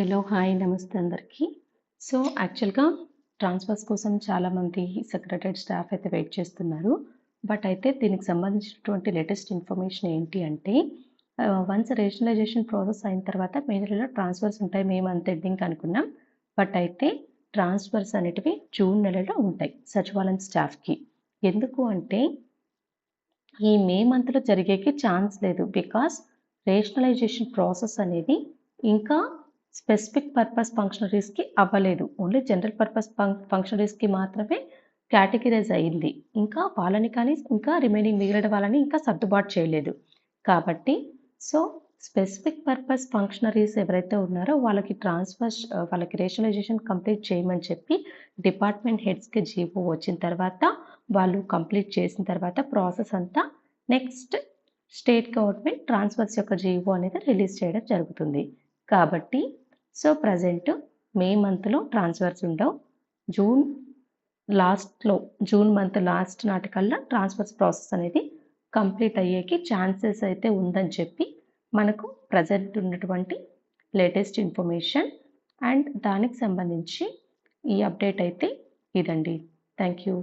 Hello hi నమస్తే అందరికీ. So యాక్చువల్గా ట్రాన్స్ఫర్స్ కోసం చాలామంది సెక్రటరీ స్టాఫ్ అయితే వెయిట్ చేస్తున్నారు. బట్ అయితే దీనికి సంబంధించినటువంటి లేటెస్ట్ ఇన్ఫర్మేషన్ ఏంటి అంటే వన్స్ రేషనలైజేషన్ ప్రాసెస్ అయిన తర్వాత మే నెలలో ట్రాన్స్ఫర్స్ ఉంటాయి. మేము అంత ఎండింగ్ అనుకున్నాం. బట్ అయితే ట్రాన్స్ఫర్స్ అనేటివి జూన్ నెలలో ఉంటాయి సచివాలయం స్టాఫ్కి. ఎందుకు అంటే ఈ మే మంత్లో జరిగేకి ఛాన్స్ లేదు. బికాస్ రేషనలైజేషన్ ప్రాసెస్ అనేది ఇంకా స్పెసిఫిక్ పర్పస్ ఫంక్షనరీస్కి అవ్వలేదు. ఓన్లీ జనరల్ పర్పస్ ఫంక్షనరీస్కి మాత్రమే కేటగిరైజ్ అయింది. ఇంకా వాళ్ళని కానీ ఇంకా రిమైనింగ్ మిగిలిన వాళ్ళని ఇంకా సర్దుబాటు చేయలేదు. కాబట్టి సో స్పెసిఫిక్ పర్పస్ ఫంక్షనరీస్ ఎవరైతే ఉన్నారో వాళ్ళకి ట్రాన్స్ఫర్ వాళ్ళకి రేషనలైజేషన్ కంప్లీట్ చేయమని చెప్పి డిపార్ట్మెంట్ హెడ్స్కి జీవో వచ్చిన తర్వాత వాళ్ళు కంప్లీట్ చేసిన తర్వాత ప్రాసెస్ అంతా నెక్స్ట్ స్టేట్ గవర్నమెంట్ ట్రాన్స్ఫర్స్ యొక్క జీవో అనేది రిలీజ్ చేయడం జరుగుతుంది. కాబట్టి సో ప్రజెంట్ మే మంత్లో ట్రాన్స్ఫర్స్ ఉండవు. జూన్ లాస్ట్లో జూన్ మంత్ లాస్ట్ నాటికల్లా ట్రాన్స్ఫర్స్ ప్రాసెస్ అనేది కంప్లీట్ అయ్యేకి ఛాన్సెస్ అయితే ఉందని చెప్పి మనకు ప్రజెంట్ ఉన్నటువంటి లేటెస్ట్ ఇన్ఫర్మేషన్ అండ్ దానికి సంబంధించి ఈ అప్డేట్ అయితే ఇదండి. Thank you